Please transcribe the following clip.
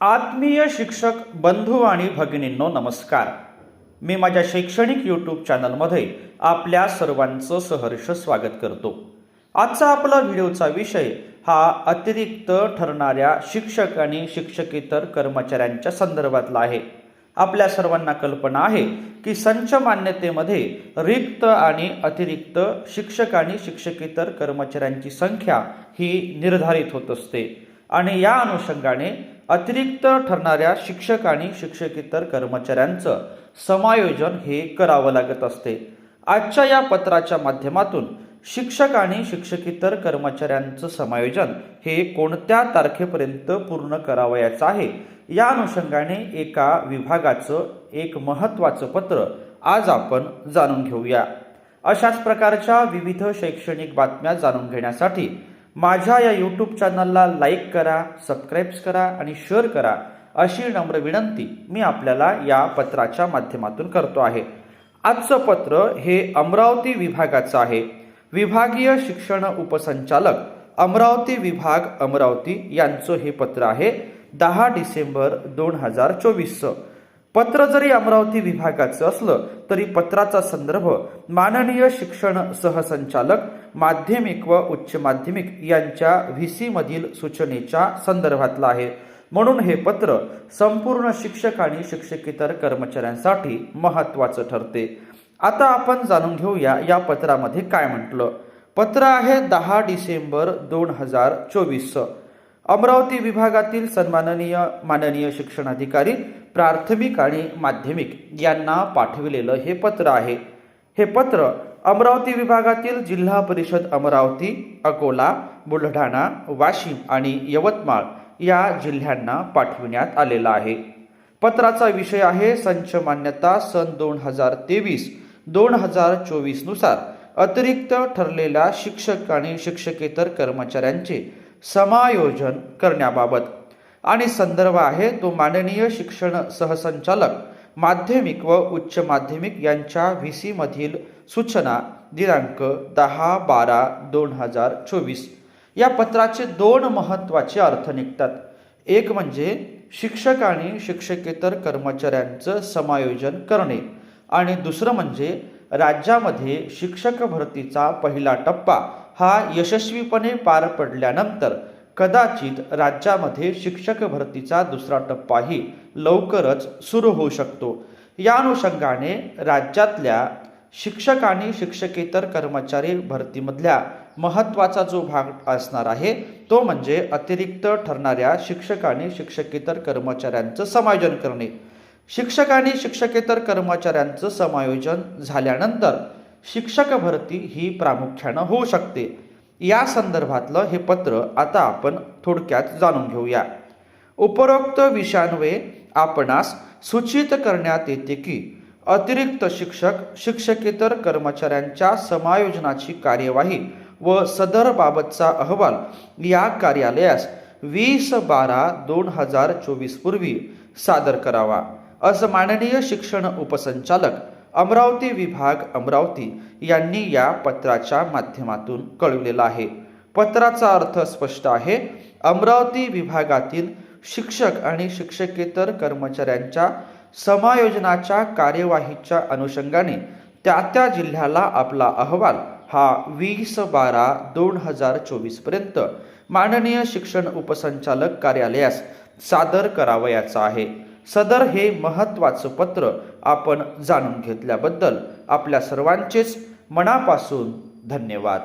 आत्मीय शिक्षक बंधू आणि भगिनींनो नमस्कार. मी माझ्या शैक्षणिक यूट्यूब चॅनलमध्ये आपल्या सर्वांचं सहर्ष स्वागत करतो. आजचा आपला व्हिडिओचा विषय हा अतिरिक्त ठरणाऱ्या शिक्षक आणि शिक्षकेतर कर्मचाऱ्यांच्या संदर्भातला आहे. आपल्या सर्वांना कल्पना आहे की संच मान्यतेमध्ये रिक्त आणि अतिरिक्त शिक्षक आणि शिक्षकेतर कर्मचाऱ्यांची संख्या ही निर्धारित होत असते. आणि या अनुषंगाने अतिरिक्त ठरणाऱ्या शिक्षक आणि शिक्षकेतर कर्मचाऱ्यांचं समायोजन हे करावं लागत असते. आजच्या या पत्राच्या माध्यमातून शिक्षक आणि शिक्षकेतर कर्मचाऱ्यांचं समायोजन हे कोणत्या तारखेपर्यंत पूर्ण करावयाचं आहे या अनुषंगाने एका विभागाचं एक महत्त्वाचं पत्र आज आपण जाणून घेऊया. अशाच प्रकारच्या विविध शैक्षणिक बातम्या जाणून घेण्यासाठी माझ्या या यूट्यूब चॅनलला लाईक करा सबस्क्राईब्स करा आणि शेअर करा अशी नम्र विनंती मी आपल्याला या पत्राच्या माध्यमातून करतो आहे. आजचं पत्र हे अमरावती विभागाचं आहे. विभागीय शिक्षण उपसंचालक अमरावती विभाग अमरावती यांचं हे पत्र आहे दहा डिसेंबर दोन हजार चोवीसचं. पत्र जरी अमरावती विभागाचं असलं तरी पत्राचा संदर्भ माननीय शिक्षण सहसंचालक माध्यमिक व उच्च माध्यमिक यांच्या व्ही सी मधील सूचनेच्या संदर्भातलं आहे. म्हणून हे पत्र संपूर्ण शिक्षक आणि शिक्षकेतर कर्मचाऱ्यांसाठी महत्त्वाचं ठरते. आता आपण जाणून घेऊया या पत्रामध्ये काय म्हटलं. पत्र आहे दहा डिसेंबर दोन हजार चोवीसचं. अमरावती विभागातील सन्माननीय माननीय शिक्षणाधिकारी प्राथमिक आणि माध्यमिक यांना पाठविलेलं हे पत्र आहे. हे पत्र अमरावती विभागातील जिल्हा परिषद अमरावती अकोला बुलढाणा वाशिम आणि यवतमाळ या जिल्ह्यांना पाठविण्यात आलेला आहे. पत्राचा विषय आहे संच मान्यता सन दोन हजार तेवीस दोन हजार चोवीसनुसार अतिरिक्त ठरलेल्या शिक्षक आणि शिक्षकेतर कर्मचाऱ्यांचे समायोजन करण्याबाबत. आणि संदर्भ आहे तो माननीय शिक्षण सहसंचालक माध्यमिक व उच्च माध्यमिक यांच्या व्ही सी मधील सूचना दिनांक दहा बारा दोन हजार चोवीस. या पत्राचे दोन महत्त्वाचे अर्थ निघतात. एक म्हणजे शिक्षक आणि शिक्षकेतर कर्मचाऱ्यांचं समायोजन करणे आणि दुसरं म्हणजे राज्यामध्ये शिक्षक भरतीचा पहिला टप्पा हा यशस्वीपणे पार पडल्यानंतर कदाचित राज्यामध्ये शिक्षक भरतीचा दुसरा टप्पाही लवकरच सुरू होऊ शकतो. या अनुषंगाने राज्यातल्या शिक्षक आणि शिक्षकेतर कर्मचारी भरतीमधल्या महत्त्वाचा जो भाग असणार आहे तो म्हणजे अतिरिक्त ठरणाऱ्या शिक्षक आणि शिक्षकेतर कर्मचाऱ्यांचं समायोजन करणे. शिक्षक आणि शिक्षकेतर कर्मचाऱ्यांचं समायोजन झाल्यानंतर शिक्षक भरती ही प्रामुख्यानं होऊ शकते. या संदर्भातलं हे पत्र आता आपण थोडक्यात जाणून घेऊया. उपरोक्त विषयांवे आपणास सूचित करण्यात येते की अतिरिक्त शिक्षक शिक्षकेतर कर्मचाऱ्यांच्या समायोजनाची कार्यवाही व सदर बाबतचा अहवाल या कार्यालयास वीस बारा दोन हजार चोवीस पूर्वी सादर करावा असं माननीय शिक्षण उपसंचालक अमरावती विभाग अमरावती यांनी या पत्राच्या माध्यमातून कळविलेला आहे. पत्राचा अर्थ स्पष्ट आहे. अमरावती विभागातील शिक्षक आणि शिक्षकेतर कर्मचाऱ्यांच्या समायोजनाच्या कार्यवाहीच्या अनुषंगाने त्या त्या जिल्ह्याला आपला अहवाल हा वीस बारा दोन हजार चोवीसपर्यंत माननीय शिक्षण उपसंचालक कार्यालयास सादर करावयाचा आहे. सदर हे महत्त्वाचं पत्र आपण जाणून घेतल्याबद्दल आपल्या सर्वांचेच मनापासून धन्यवाद.